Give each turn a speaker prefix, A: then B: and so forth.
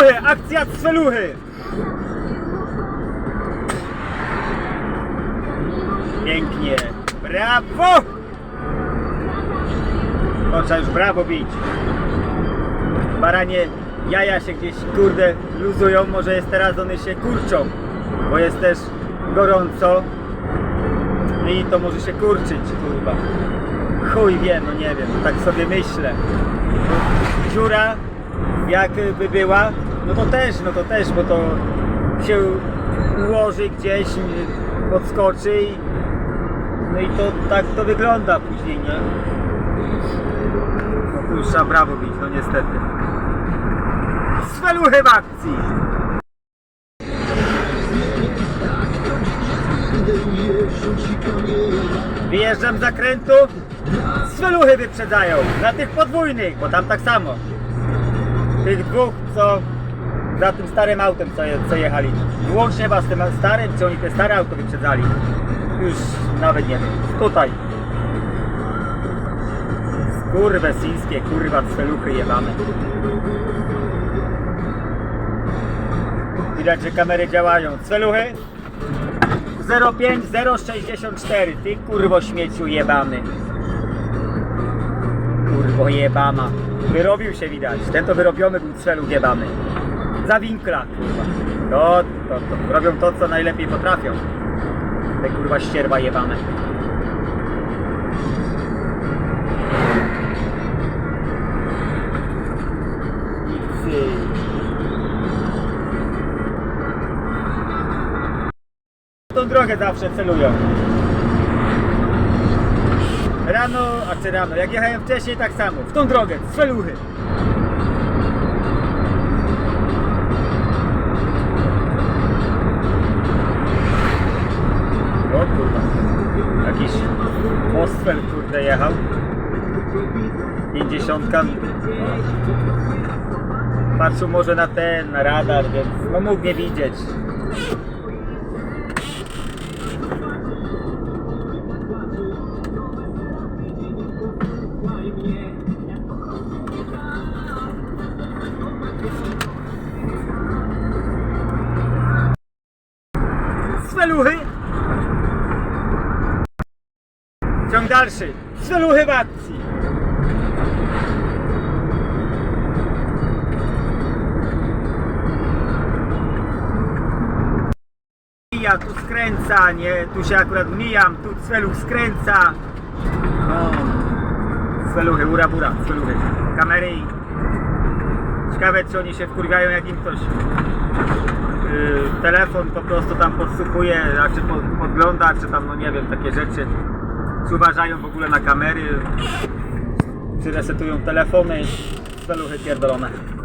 A: Cweluchy, akcja Cweluchy! Pięknie, brawo! O, trzeba już brawo bić. Baranie jaja się gdzieś, kurde, luzują, może jest teraz one się kurczą, bo jest też gorąco i to może się kurczyć, kurwa. Chuj wie, no nie wiem, tak sobie myślę. Dziura, jakby była, no to też, no to też, bo to się ułoży gdzieś, podskoczy i no i to tak to wygląda później, nie? No tu trzeba brawo bić, no niestety. Sveluchy w akcji! Wyjeżdżam z zakrętu, Sveluchy wyprzedzają na tych podwójnych, bo tam tak samo. Tych dwóch, co za tym starym autem, co, je, co jechali. Wyłącznie chyba z tym starym, czy oni te stare auto wyprzedzali. Już nawet nie wiem. Tutaj. Skurwesyńskie, kurwa, Sveluchy jebane. Widać, że kamery działają. Sveluchy 05064. Ty kurwo śmieciu jebany. Kurwo jebana. Wyrobił się widać. Ten to wyrobiony był celu jebany. Za winkla, kurwa. To, to, to. Robią to, co najlepiej potrafią. Te kurwa ścierwa jebane. Tą drogę zawsze celują. Rano, a czy rano, jak jechałem wcześniej tak samo, w tą drogę, z feluchy. O kurwa, jakiś postfel kurde jechał. 50. Patrzył może na ten, na radar, więc no mógł mnie widzieć. Sveluchy. Ciąg dalszy. W akcji. Mija, tu skręca, nie? Tu się akurat mijam, tu Sveluch skręca. No. Sveluchy, ura bura, Sveluchy. Kamery. Ciekawe, czy oni się wkurwiają, jak im ktoś telefon po prostu tam podsłuchuje, czy pod, podgląda, czy tam, no nie wiem, takie rzeczy. Czy uważają w ogóle na kamery, czy resetują telefony. Sveluchy pierdolone.